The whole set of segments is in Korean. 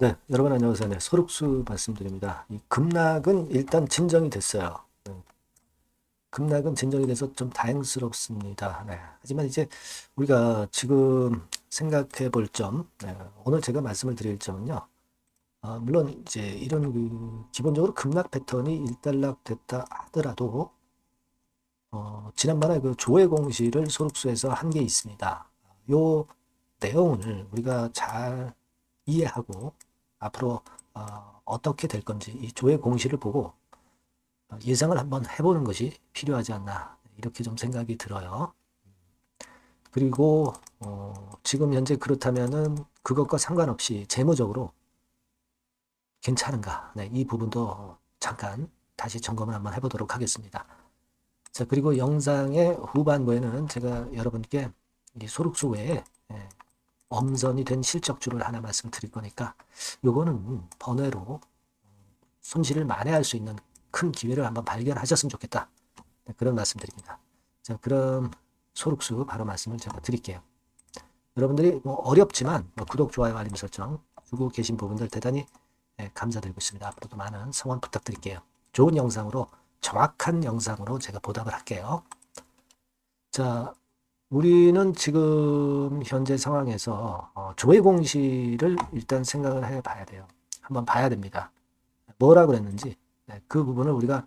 네, 여러분 안녕하세요. 네, 소록수 말씀드립니다. 이 급락은 일단 진정이 됐어요. 네, 급락은 진정이 돼서 좀 다행스럽습니다. 네, 하지만 이제 우리가 지금 생각해 볼 점, 네, 오늘 제가 말씀을 드릴 점은요. 아, 물론 이제 이런 그 기본적으로 급락 패턴이 일단락 됐다 하더라도 어, 지난번에 그 조회 공시를 소록수에서 한 게 있습니다. 요 내용을 우리가 잘 이해하고 앞으로 어, 어떻게 될 건지 이 조회 공시를 보고 어, 예상을 한번 해보는 것이 필요하지 않나 이렇게 좀 생각이 들어요. 그리고 어, 지금 현재 그렇다면은 그것과 상관없이 재무적으로 괜찮은가? 네, 이 부분도 잠깐 다시 점검을 한번 해보도록 하겠습니다. 자, 그리고 영상의 후반부에는 제가 여러분께 이 소록수 외에 예, 엄선이 된 실적주를 하나 말씀드릴 거니까 요거는 번외로 손실을 만회할 수 있는 큰 기회를 한번 발견하셨으면 좋겠다. 네, 그런 말씀드립니다. 자, 그럼 소록수 바로 말씀을 제가 드릴게요. 여러분들이 뭐 어렵지만 뭐 구독, 좋아요, 알림 설정 주고 계신 부분들 대단히 예, 감사드리고 있습니다. 앞으로도 많은 성원 부탁드릴게요. 좋은 영상으로 정확한 영상으로 제가 보답을 할게요. 자, 우리는 지금 현재 상황에서 어, 조회 공시를 일단 생각을 해 봐야 돼요. 한번 봐야 됩니다. 뭐라 그랬는지 네, 그 부분을 우리가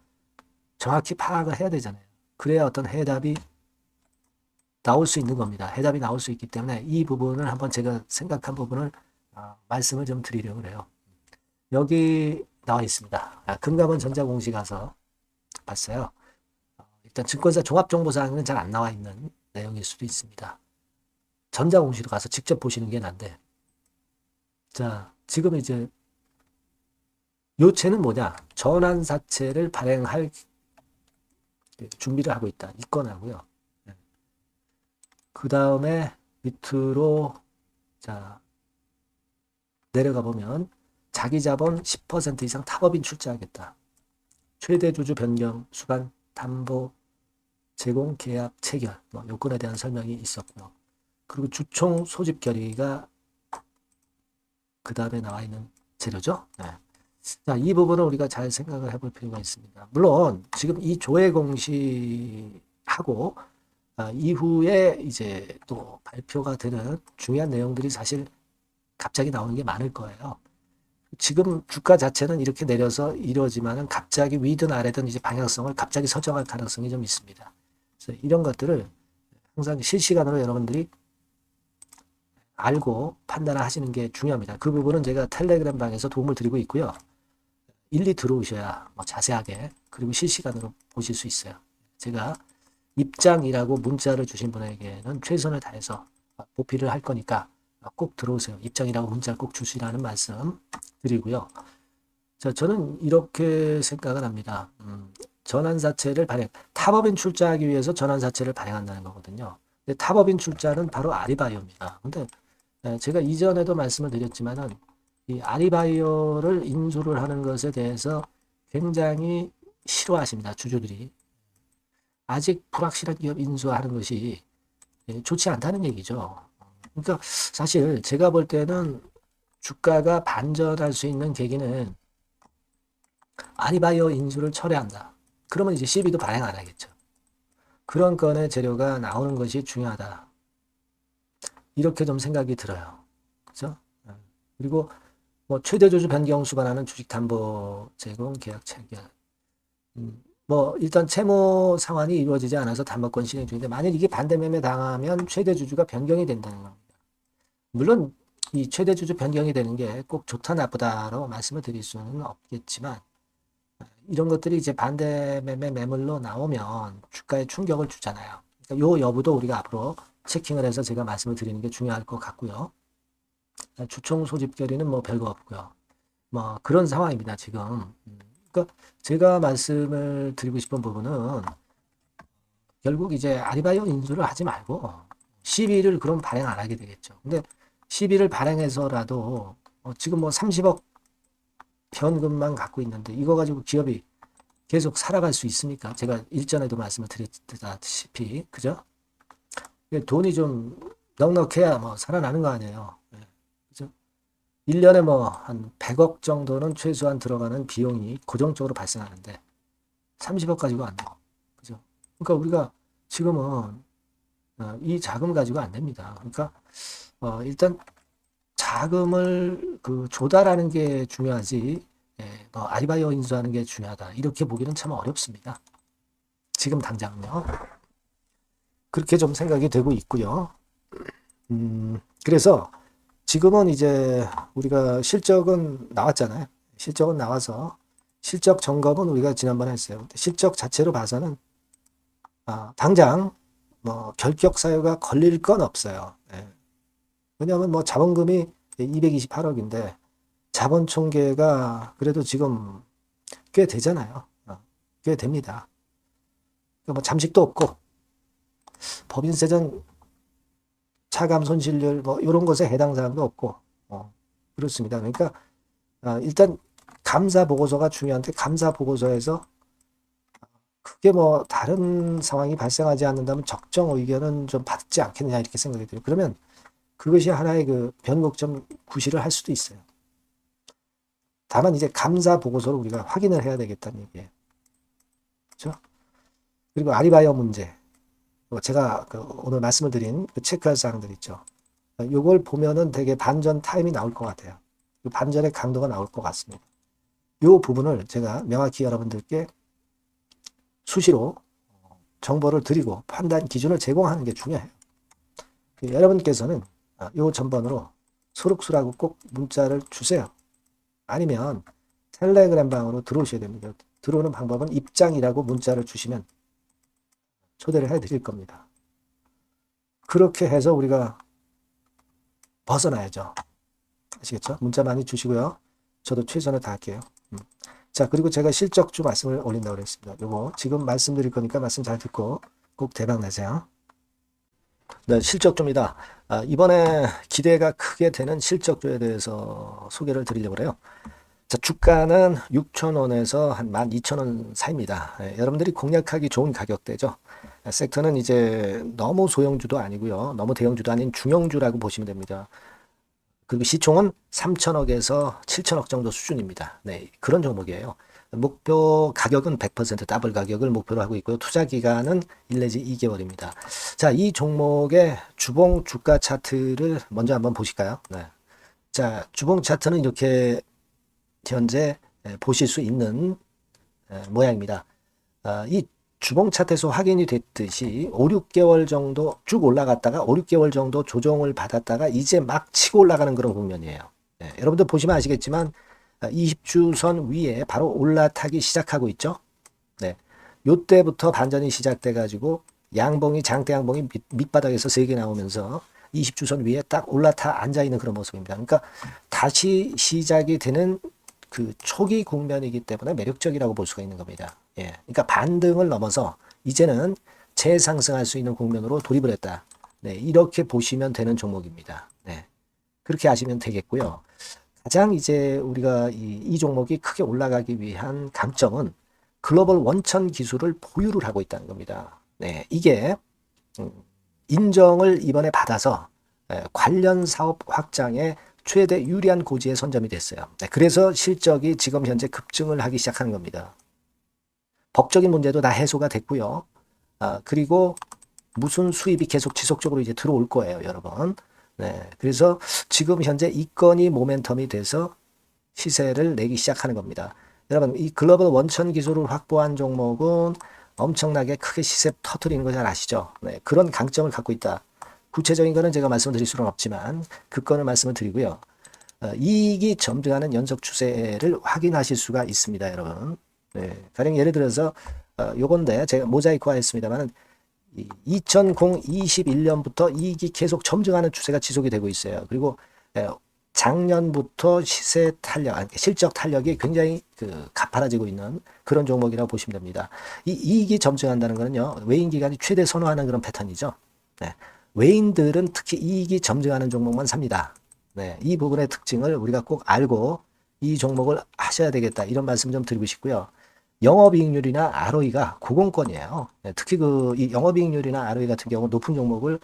정확히 파악을 해야 되잖아요. 그래야 어떤 해답이 나올 수 있는 겁니다. 해답이 나올 수 있기 때문에 이 부분을 한번 제가 생각한 부분을 어, 말씀을 좀 드리려고 해요. 여기 나와 있습니다. 아, 금감원 전자공시 가서 봤어요. 어, 일단 증권사 종합정보사항은 잘 안 나와 있는 내용일 수도 있습니다. 전자공시로 가서 직접 보시는 게 난데. 자, 지금 이제 요체는 뭐냐? 전환사채를 발행할 준비를 하고 있다. 이건하고요. 그 다음에 밑으로 자 내려가 보면 자기 자본 10% 이상 타법인 출자하겠다. 최대 주주 변경, 수반, 담보, 제공, 계약, 체결, 뭐 요건에 대한 설명이 있었고요. 그리고 주총 소집 결의가 그 다음에 나와 있는 재료죠. 네. 자, 이 부분을 우리가 잘 생각을 해볼 필요가 있습니다. 물론 지금 이 조회 공시하고 아, 이후에 이제 또 발표가 되는 중요한 내용들이 사실 갑자기 나오는 게 많을 거예요. 지금 주가 자체는 이렇게 내려서 이루어지만은 갑자기 위든 아래든 이제 방향성을 갑자기 설정할 가능성이 좀 있습니다. 그래서 이런 것들을 항상 실시간으로 여러분들이 알고 판단을 하시는 게 중요합니다. 그 부분은 제가 텔레그램 방에서 도움을 드리고 있고요. 일리 들어오셔야 뭐 자세하게 그리고 실시간으로 보실 수 있어요. 제가 입장이라고 문자를 주신 분에게는 최선을 다해서 보필을 할 거니까 꼭 들어오세요. 입장이라고 문자를 꼭 주시라는 말씀 드리고요. 자, 저는 이렇게 생각을 합니다. 음, 전환사채를 발행, 타법인 출자하기 위해서 전환사채를 발행한다는 거거든요. 근데 타법인 출자는 바로 아리바이오입니다. 근데 에, 제가 이전에도 말씀을 드렸지만은 이 아리바이오를 인수를 하는 것에 대해서 굉장히 싫어하십니다. 주주들이. 아직 불확실한 기업 인수하는 것이 예, 좋지 않다는 얘기죠. 그러니까 사실 제가 볼 때는 주가가 반전할 수 있는 계기는 아리바이오 인수를 철회한다. 그러면 이제 CB도 발행 안 하겠죠. 그런 건의 재료가 나오는 것이 중요하다. 이렇게 좀 생각이 들어요. 그죠? 그리고 뭐 최대 주주 변경 수반하는 주식 담보 제공 계약 체결. 음, 뭐 일단 채무 상환이 이루어지지 않아서 담보권 실행 중인데 만약 이게 반대 매매 당하면 최대 주주가 변경이 된다는 겁니다. 물론 이 최대 주주 변경이 되는 게 꼭 좋다 나쁘다로 말씀을 드릴 수는 없겠지만 이런 것들이 이제 반대 매매 매물로 나오면 주가에 충격을 주잖아요. 그러니까 요 여부도 우리가 앞으로 체킹을 해서 제가 말씀을 드리는 게 중요할 것 같고요. 주총 소집 결의는 뭐 별거 없고요. 뭐 그런 상황입니다, 지금. 그러니까 제가 말씀을 드리고 싶은 부분은 결국 이제 아리바이오 인수를 하지 말고 시비를 그럼 발행 안 하게 되겠죠. 근데 시비를 발행해서라도 어 지금 뭐 30억 현금만 갖고 있는데 이거 가지고 기업이 계속 살아갈 수 있습니까? 제가 일전에도 말씀을 드렸다시피 그죠? 돈이 좀 넉넉해야 뭐 살아나는 거 아니에요. 네. 그죠? 1년에 뭐 한 100억 정도는 최소한 들어가는 비용이 고정적으로 발생하는데 30억 가지고 안 돼요. 그죠? 그러니까 우리가 지금은 어, 이 자금 가지고 안 됩니다. 그러니까 어, 일단 자금을 그 조달하는 게 중요하지 예, 뭐 아리바이어 인수하는 게 중요하다. 이렇게 보기는 참 어렵습니다. 지금 당장요. 그렇게 좀 생각이 되고 있고요. 음, 그래서 지금은 이제 우리가 실적은 나왔잖아요. 실적은 나와서 실적 점검은 우리가 지난번에 했어요. 실적 자체로 봐서는 아, 당장 뭐 결격 사유가 걸릴 건 없어요. 예. 왜냐하면 뭐 자본금이 228억인데 자본 총계가 그래도 지금 꽤 되잖아요. 어, 꽤 됩니다. 그러니까 뭐 잠식도 없고 법인세전 차감 손실률 뭐 이런 것에 해당 사항도 없고 어, 그렇습니다. 그러니까 아, 일단 감사 보고서가 중요한데 감사 보고서에서 크게 뭐 다른 상황이 발생하지 않는다면 적정 의견은 좀 받지 않겠느냐 이렇게 생각이 들어요. 그러면 그것이 하나의 그 변곡점 구실을 할 수도 있어요. 다만 이제 감사 보고서를 우리가 확인을 해야 되겠다는 얘기예요. 그렇죠? 그리고 아리바이어 문제. 뭐 제가 그 오늘 말씀을 드린 그 체크할 사항들 있죠. 이걸 보면은 되게 반전 타임이 나올 것 같아요. 그 반전의 강도가 나올 것 같습니다. 이 부분을 제가 명확히 여러분들께 수시로 정보를 드리고 판단 기준을 제공하는 게 중요해요. 그 여러분께서는 이 전번으로 소록수라고 꼭 문자를 주세요. 아니면 텔레그램 방으로 들어오셔야 됩니다. 들어오는 방법은 입장이라고 문자를 주시면 초대를 해 드릴 겁니다. 그렇게 해서 우리가 벗어나야죠. 아시겠죠? 문자 많이 주시고요. 저도 최선을 다할게요. 음. 자, 그리고 제가 실적주 말씀을 올린다고 그랬습니다. 요거 지금 말씀드릴 거니까 말씀 잘 듣고 꼭 대박 내세요. 네, 실적주입니다. 아, 이번에 기대가 크게 되는 실적주에 대해서 소개를 드리려고 그래요. 자, 주가는 6,000원에서 한 12,000원 사이입니다. 예, 여러분들이 공략하기 좋은 가격대죠. 섹터는 이제 너무 소형주도 아니고요. 너무 대형주도 아닌 중형주라고 보시면 됩니다. 그리고 시총은 3천억에서 7천억 정도 수준입니다. 네, 그런 종목이에요. 목표 가격은 100% 더블 가격을 목표로 하고 있고요. 투자 기간은 1 내지 2개월입니다. 자, 이 종목의 주봉 주가 차트를 먼저 한번 보실까요? 네. 자, 주봉 차트는 이렇게 현재 보실 수 있는 모양입니다. 아, 이 주봉 차트에서 확인이 됐듯이 5, 6개월 정도 쭉 올라갔다가 5, 6개월 정도 조정을 받았다가 이제 막 치고 올라가는 그런 국면이에요. 네, 여러분들 보시면 아시겠지만 20주선 위에 바로 올라타기 시작하고 있죠. 네. 요때부터 반전이 시작돼 가지고 양봉이 장대 양봉이 밑, 바닥에서 세 개 나오면서 20주선 위에 딱 올라타 앉아 있는 그런 모습입니다. 그러니까 다시 시작이 되는 그 초기 국면이기 때문에 매력적이라고 볼 수가 있는 겁니다. 예. 그러니까 반등을 넘어서 이제는 재상승할 수 있는 국면으로 돌입을 했다. 네. 이렇게 보시면 되는 종목입니다. 네. 그렇게 아시면 되겠고요. 가장 이제 우리가 이, 이 종목이 크게 올라가기 위한 강점은 글로벌 원천 기술을 보유를 하고 있다는 겁니다. 네. 이게 음, 인정을 이번에 받아서 예, 관련 사업 확장에 최대 유리한 고지에 선점이 됐어요. 네, 그래서 실적이 지금 현재 급증을 하기 시작하는 겁니다. 법적인 문제도 다 해소가 됐고요. 아, 그리고 무슨 수입이 계속 지속적으로 이제 들어올 거예요, 여러분. 네, 그래서 지금 현재 이 건이 모멘텀이 돼서 시세를 내기 시작하는 겁니다. 여러분, 이 글로벌 원천 기술을 확보한 종목은 엄청나게 크게 시세 터트리는 거 잘 아시죠? 네, 그런 강점을 갖고 있다. 구체적인 거는 제가 말씀드릴 수는 없지만 그 건을 말씀을 드리고요. 어, 이익이 점등하는 연속 추세를 확인하실 수가 있습니다, 여러분. 네, 가령 예를 들어서 어, 요건데 제가 모자이크화 했습니다만은 2021년부터 이익이 계속 점증하는 추세가 지속이 되고 있어요. 그리고 에, 작년부터 시세 탄력, 실적 탄력이 굉장히 그 가파라지고 있는 그런 종목이라고 보시면 됩니다. 이 이익이 점증한다는 거는요, 외인 기관이 최대 선호하는 그런 패턴이죠. 네. 외인들은 특히 이익이 점증하는 종목만 삽니다. 네, 이 부분의 특징을 우리가 꼭 알고 이 종목을 하셔야 되겠다 이런 말씀 좀 드리고 싶고요. 영업이익률이나 ROE가 고공권이에요. 네, 특히 그이 영업이익률이나 ROE 같은 경우 높은 종목을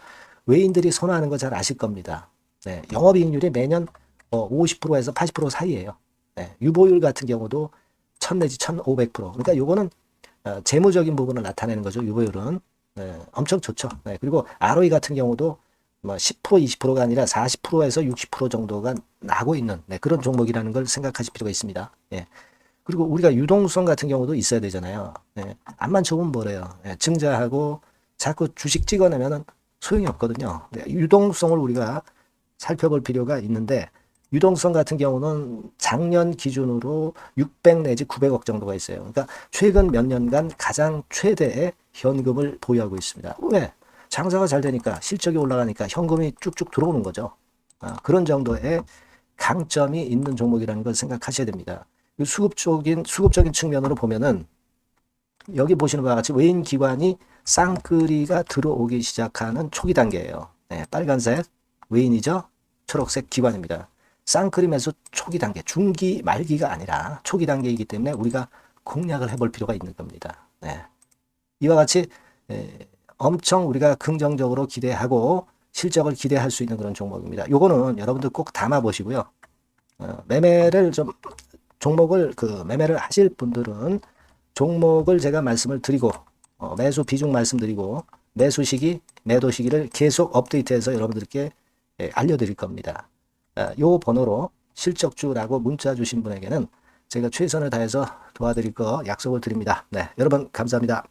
외인들이 선호하는 거 잘 아실 겁니다. 네, 영업이익률이 매년 뭐 50%에서 80% 사이에요. 네, 유보율 같은 경우도 1000 내지 1500%. 그러니까 요거는 어, 재무적인 부분을 나타내는 거죠. 유보율은. 네, 엄청 좋죠. 네, 그리고 ROE 같은 경우도 뭐 10% 20%가 아니라 40%에서 60% 정도가 나고 있는 네, 그런 종목이라는 걸 생각하실 필요가 있습니다. 예. 그리고 우리가 유동성 같은 경우도 있어야 되잖아요. 예. 암만 좋으면 뭐래요. 예, 증자하고 자꾸 주식 찍어내면은 소용이 없거든요. 네, 유동성을 우리가 살펴볼 필요가 있는데 유동성 같은 경우는 작년 기준으로 600 내지 900억 정도가 있어요. 그러니까 최근 몇 년간 가장 최대의 현금을 보유하고 있습니다. 왜? 장사가 잘 되니까 실적이 올라가니까 현금이 쭉쭉 들어오는 거죠. 아, 그런 정도의 강점이 있는 종목이라는 걸 생각하셔야 됩니다. 그 수급적인 수급적인 측면으로 보면은 여기 보시는 바와 같이 외인 기관이 쌍끌이가 들어오기 시작하는 초기 단계예요. 네, 빨간색 외인이죠. 초록색 기관입니다. 쌍끌이 매수 초기 단계, 중기 말기가 아니라 초기 단계이기 때문에 우리가 공략을 해볼 필요가 있는 겁니다. 네. 이와 같이 에, 엄청 우리가 긍정적으로 기대하고 실적을 기대할 수 있는 그런 종목입니다. 요거는 여러분들 꼭 담아 보시고요. 어, 매매를 좀 종목을 그 매매를 하실 분들은 종목을 제가 말씀을 드리고 어, 매수 비중 말씀드리고 매수 시기, 매도 시기를 계속 업데이트해서 여러분들께 예, 알려드릴 겁니다. 아, 요 번호로 실적주라고 문자 주신 분에게는 제가 최선을 다해서 도와드릴 거 약속을 드립니다. 네, 여러분 감사합니다.